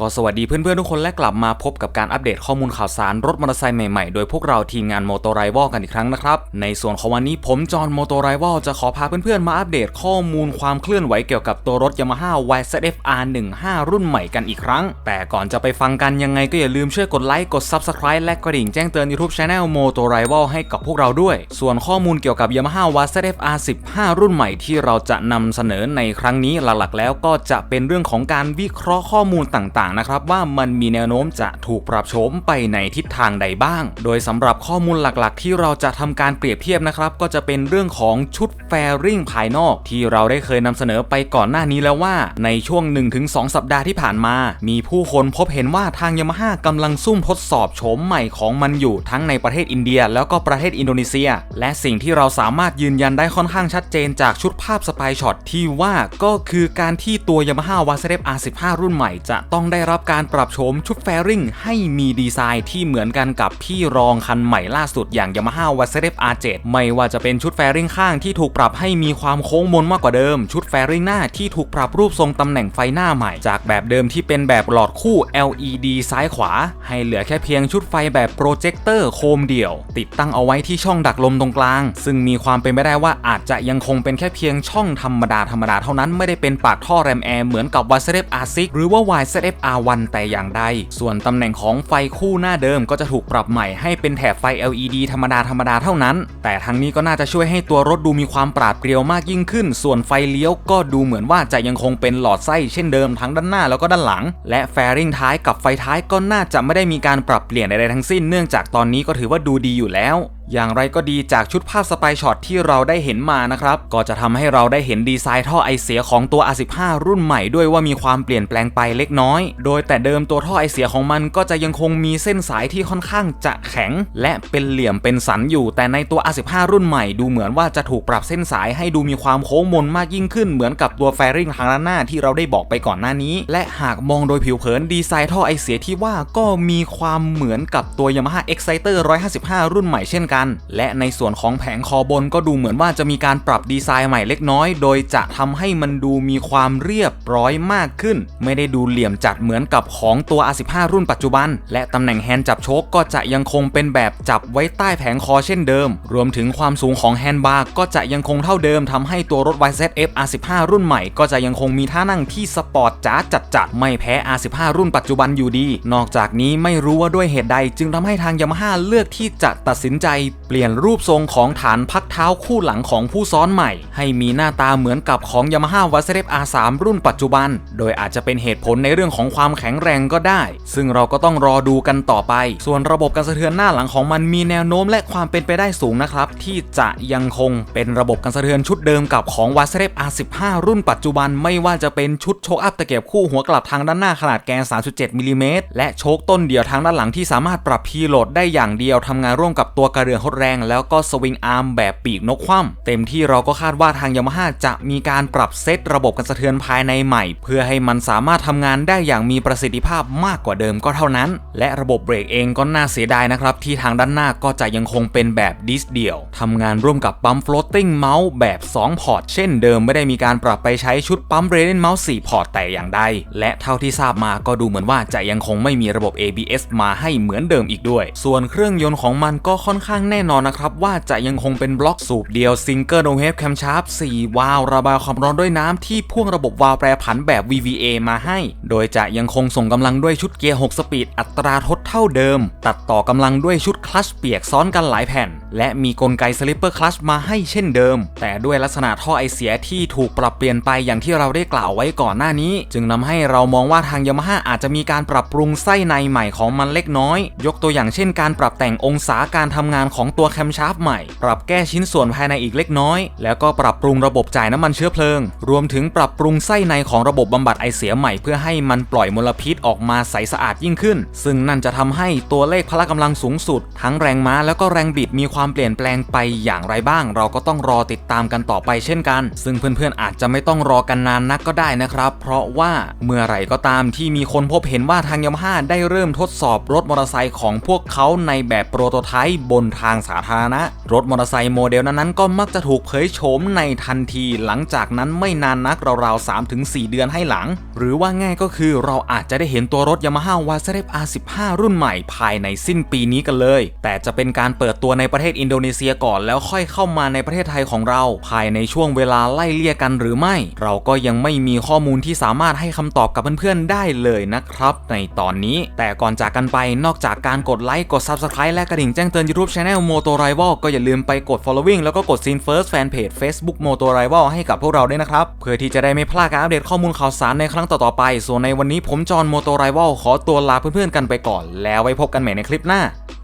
ก็สวัสดีเพื่อนๆทุกคนและกลับมาพบกับการอัปเดตข้อมูลข่าวสารรถมอเตอร์ไซค์ใหม่ๆ โดยพวกเราทีมงานโมโตไรวอลกันอีกครั้งนะครับ ในส่วนของวันนี้ผมจอห์นโมโตไรวอลจะขอพาเพื่อนๆมาอัปเดตข้อมูลความเคลื่อนไหวเกี่ยวกับตัวรถ Yamaha YZF-R 15 รุ่นใหม่กันอีกครั้ง แต่ก่อนจะไปฟังกันยังไงก็อย่าลืมช่วยกดไลค์กด Subscribe และกระดิ่งแจ้งเตือน YouTube Channel Moto Rival ให้กับพวกเราด้วย ส่วนข้อมูลเกี่ยวกับ Yamaha YZF-R 15 รุ่นใหม่ที่เราจะนำเสนอในครั้งนี้หลักๆ แล้วก็จะเป็นเรื่องของการวิเคราะห์ข้อมูลต่างๆนะครับว่ามันมีแนวโน้มจะถูกปรับโฉมไปในทิศทางใดบ้าง โดยสำหรับข้อมูลหลักๆ ที่เราจะทำการเปรียบเทียบนะครับ ก็จะเป็นเรื่องของชุดแฟริงภายนอก ที่เราได้เคยนำเสนอไปก่อนหน้านี้แล้วว่า ในช่วง 1-2 สัปดาห์ที่ผ่านมา มีผู้คนพบเห็นว่าทางยามาฮ่ากำลังซุ่มทดสอบโฉมใหม่ของมันอยู่ทั้งในประเทศอินเดีย แล้วก็ประเทศอินโดนีเซีย และสิ่งที่เราสามารถยืนยันได้ค่อนข้างชัดเจนจากชุดภาพสปายช็อตที่ว่าก็คือการที่ตัวยามาฮ่าวาเซเ R15 รุ่นใหม่จะต้องได้ได้รับการปรับโฉมชุดแฟริงให้มีดีไซน์ที่เหมือนกันกับพี่รองคันใหม่ล่าสุดอย่าง Yamaha w a z f R7 ไม่ว่าจะเป็นชุดแฟริงข้างที่ถูกปรับให้มีความโค้งมนมากกว่าเดิม ชุดแฟริงหน้าที่ถูกปรับรูปทรงตำแหน่งไฟหน้าใหม่ จากแบบเดิมที่เป็นแบบหลอดคู่ LED ซ้ายขวา ให้เหลือแค่เพียงชุดไฟแบบโปรเจคเตอร์โคมเดี่ยว ติดตั้งเอาไว้ที่ช่องดักลมตรงกลาง ซึ่งมีความเป็นไปได้ว่าอาจจะยังคงเป็นแค่เพียงช่องธรรมดาธรรมดาเท่านั้นไม่ได้เป็นปากท่อแรมแอร์เหมือนกับ w a z f R6 หรือว่า YZF R1 แต่อย่างใด ส่วนตำแหน่งของไฟคู่หน้าเดิมก็จะถูกปรับใหม่ให้เป็นแถบไฟ LED ธรรมดาธรรมดาเท่านั้น แต่ทั้งนี้ก็น่าจะช่วยให้ตัวรถดูมีความปราดเปรียวมากยิ่งขึ้น ส่วนไฟเลี้ยวก็ดูเหมือนว่าจะยังคงเป็นหลอดไส้เช่นเดิมทั้งด้านหน้าแล้วก็ด้านหลัง และแฟริงท้ายกับไฟท้ายก็น่าจะไม่ได้มีการปรับเปลี่ยนใดๆทั้งสิ้นเนื่องจากตอนนี้ก็ถือว่าดูดีอยู่แล้ว อย่างไรก็ดีจากชุดภาพสไปช็อตที่เราได้เห็นมานะครับ ก็จะทำให้เราได้เห็นดีไซน์ท่อไอเสียของตัว R15 รุ่นใหม่ด้วยว่ามีความเปลี่ยนแปลงไปเล็กน้อย โดยแต่เดิมตัวท่อไอเสียของมันก็จะยังคงมีเส้นสายที่ค่อนข้างจะแข็ง และเป็นเหลี่ยมเป็นสันอยู่ แต่ในตัว R15 รุ่นใหม่ดูเหมือนว่าจะถูกปรับเส้นสายให้ดูมีความโค้งมนมากยิ่งขึ้นเหมือนกับตัวแฟริงทางด้านหน้าที่เราได้บอกไปก่อนหน้านี้ และหากมองโดยผิวเผินดีไซน์ท่อไอเสียที่ว่าก็มีความเหมือนกับตัว Yamaha Exciter 155 รุ่นใหม่เช่นกันและในส่วนของแผงคอบนก็ดูเหมือนว่าจะมีการปรับดีไซน์ใหม่เล็กน้อย โดยจะทำให้มันดูมีความเรียบร้อยมากขึ้น ไม่ได้ดูเหลี่ยมจัดเหมือนกับของตัว R15 รุ่นปัจจุบัน และตำแหน่งแฮนด์จับโชคก็จะยังคงเป็นแบบจับไว้ใต้แผงคอเช่นเดิม รวมถึงความสูงของแฮนด์บาร์ก็จะยังคงเท่าเดิมทำให้ตัวรถ YZF R15 รุ่นใหม่ก็จะยังคงมีท่านั่งที่สปอร์ตจ๋าจัดๆไม่แพ้ R15 รุ่นปัจจุบันอยู่ดี นอกจากนี้ไม่รู้ว่าด้วยเหตุใดจึงทำให้ทาง Yamaha เลือกที่จะตัดสินใจเปลี่ยนรูปทรงของฐานพักเท้าคู่หลังของผู้ซ้อนใหม่ ให้มีหน้าตาเหมือนกับของ Yamaha w a z f R3 รุ่นปัจจุบัน โดยอาจจะเป็นเหตุผลในเรื่องของความแข็งแรงก็ได้ ซึ่งเราก็ต้องรอดูกันต่อไป ส่วนระบบการสะเทือนหน้าหลังของมันมีแนวโน้มและความเป็นไปได้สูงนะครับ ที่จะยังคงเป็นระบบการสะเทือนชุดเดิมกับของ w a z f R15 รุ่นปัจจุบันไม่ว่าจะเป็นชุดโชคอัพตะเกียบคู่หัวกลับทางด้านหน้าขนาดแกน 3.7มิลิเมตรและโชคต้นเดียวทางด้านหลังที่สามารถปรับพีโหลดได้อย่างเดียวทำงานร่วมกับตัวกระเรืองหดแรงแล้วก็สวิงอาร์มแบบปีกนกคว่ำเต็มที่เราก็คาดว่าทางยามาฮ่าจะมีการปรับเซตระบบการสะเทือนภายในใหม่ เพื่อให้มันสามารถทำงานได้อย่างมีประสิทธิภาพมากกว่าเดิมก็เท่านั้น และระบบเบรกเองก็น่าเสียดายนะครับ ที่ทางด้านหน้าก็จะยังคงเป็นแบบดิสเดียวทำงานร่วมกับปั๊ม floating เมาส์แบบ 2 พอร์ต เช่นเดิมไม่ได้มีการปรับไปใช้ชุดปั๊มเรเดนเมาส์4พอร์ตแต่อย่างใด และเท่าที่ทราบมาก็ดูเหมือนว่าจะยังคงไม่มีระบบ ABS มาให้เหมือนเดิมอีกด้วย ส่วนเครื่องยนต์ของมันก็ค่อนข้างแน่นอนนะครับว่าจะยังคงเป็นบล็อกสูบเดียวซิงเกิลโนเฮฟแคมชาร์ป4วาล์วระบายความร้อนด้วยน้ำที่พ่วงระบบวาล์วแปรผันแบบ VVA มาให้ โดยจะยังคงส่งกำลังด้วยชุดเกียร์ 6 สปีดอัตราทดเท่าเดิม ตัดต่อกำลังด้วยชุดคลัชเปียกซ้อนกันหลายแผ่นและมีกลไกสลิปเปอร์คลัชมาให้เช่นเดิม แต่ด้วยลักษณะท่อไอเสียที่ถูกปรับเปลี่ยนไปอย่างที่เราได้กล่าวไว้ก่อนหน้านี้ จึงนำให้เรามองว่าทางยามาฮ่าอาจจะมีการปรับปรุงไส้ในใหม่ของมันเล็กน้อย ยกตัวอย่างเช่นการปรับแต่งองศาการทำงานของตัวแคมชาร์ปใหม่ ปรับแก้ชิ้นส่วนภายในอีกเล็กน้อย แล้วก็ปรับปรุงระบบจ่ายน้ำมันเชื้อเพลิง รวมถึงปรับปรุงไส้ในของระบบบำบัดไอเสียใหม่เพื่อให้มันปล่อยมลพิษออกมาใสสะอาดยิ่งขึ้น ซึ่งนั่นจะทำให้ตัวเลขพละกำลังสูงสุด ทั้งแรงม้าแล้วก็แรงบิดมีความความเปลี่ยนแปลงไปอย่างไรบ้าง เราก็ต้องรอติดตามกันต่อไปเช่นกัน ซึ่งเพื่อนๆอาจจะไม่ต้องรอกันนานนักก็ได้นะครับ เพราะว่าเมื่อไหร่ก็ตามที่มีคนพบเห็นว่าทางยามาฮ่าได้เริ่มทดสอบรถมอเตอร์ไซค์ของพวกเขาในแบบโปรโตไทป์บนทางสาธารณะ รถมอเตอร์ไซค์โมเดลนั้นๆก็มักจะถูกเผยโฉมในทันทีหลังจากนั้นไม่นานนักราวๆ3-4เดือนให้หลัง หรือว่าง่ายก็คือเราอาจจะได้เห็นตัวรถ Yamaha w a z r e p R15 รุ่นใหม่ภายในสิ้นปีนี้กันเลย แต่จะเป็นการเปิดตัวในประเทศอินโดนีเซียก่อนแล้วค่อยเข้ามาในประเทศไทยของเรา ภายในช่วงเวลาไล่เลี่ยกันหรือไม่ เราก็ยังไม่มีข้อมูลที่สามารถให้คำตอบกับเพื่อนๆได้เลยนะครับ ในตอนนี้ แต่ก่อนจากกันไปนอกจากการกดไลค์กด Subscribe และกระดิ่งแจ้งเตือน YouTube Channel Moto Rival ก็อย่าลืมไปกด following แล้วก็กด Scene First Fanpage Facebook Moto Rival ให้กับพวกเราด้วยนะครับ เพื่อที่จะได้ไม่พลาดการอัปเดตข้อมูลข่าวสารในครั้งต่อๆไป ส่วนในวันนี้ผมจอห์น Moto Rival ขอตัวลาเพื่อนๆกันไปก่อน แล้วไว้พบกันใหม่ในคลิปหน้า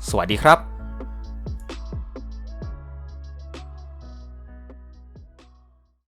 สวัสดีครับ